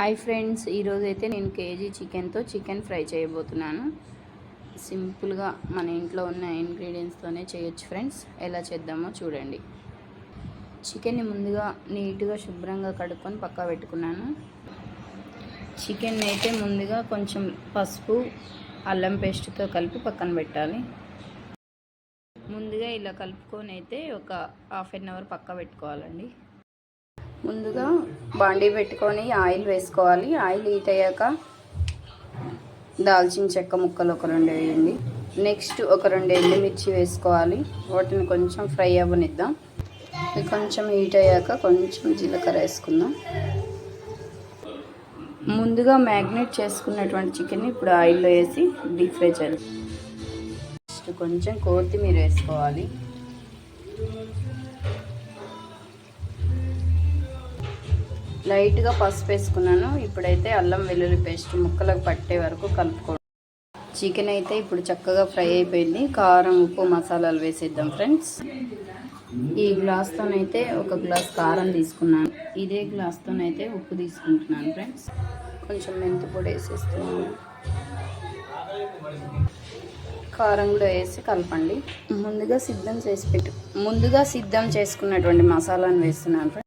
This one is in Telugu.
హాయ్ ఫ్రెండ్స్ ఈరోజు అయితే నేను కేజీ చికెన్తో చికెన్ ఫ్రై చేయబోతున్నాను. సింపుల్గా మన ఇంట్లో ఉన్న ఇంగ్రీడియంట్స్తోనే చేయొచ్చు ఫ్రెండ్స్. ఎలా చేద్దామో చూడండి. చికెన్ని ముందుగా నీట్గా శుభ్రంగా కడుక్కొని పక్కా పెట్టుకున్నాను. చికెన్ అయితే ముందుగా కొంచెం పసుపు అల్లం పేస్ట్తో కలిపి పక్కన పెట్టాలి. ముందుగా ఇలా కలుపుకొని అయితే ఒక హాఫ్ అన్ అవర్ పక్క పెట్టుకోవాలండి. ముందుగా బాండీ పెట్టుకొని ఆయిల్ వేసుకోవాలి. ఆయిల్ హీట్ అయ్యాక దాల్చిన చెక్క ముక్కలు ఒక రెండు వేయండి. నెక్స్ట్ ఒక రెండు ఎండుమిర్చి వేసుకోవాలి. వాటిని కొంచెం ఫ్రై అవ్వనిద్దాం. కొంచెం హీట్ అయ్యాక కొంచెం జీలకర్ర వేసుకుందాం. ముందుగా మ్యాగ్నేట్ చేసుకున్నటువంటి చికెన్ ఇప్పుడు ఆయిల్లో వేసి డీప్ ఫ్రై చేయాలి. నెక్స్ట్ కొంచెం కొత్తిమీర వేసుకోవాలి. లైట్గా పసుపు వేసుకున్నాను. ఇప్పుడైతే అల్లం వెల్లుల్లి పేస్ట్ ముక్కలకు పట్టే వరకు కలుపుకో చికెన్ అయితే ఇప్పుడు చక్కగా ఫ్రై అయిపోయింది. కారం ఉప్పు మసాలాలు వేసేద్దాం ఫ్రెండ్స్. ఈ గ్లాస్తోనైతే ఒక గ్లాస్ కారం తీసుకున్నాను. ఇదే గ్లాస్తోనైతే ఉప్పు తీసుకుంటున్నాను ఫ్రెండ్స్. కొంచెం మెంతి పొడి వేసేస్తున్నాను. కారం కూడా వేసి కలపండి. ముందుగా సిద్ధం చేసి పెట్టు ముందుగా సిద్ధం చేసుకున్నటువంటి మసాలాను వేస్తున్నాను ఫ్రెండ్స్.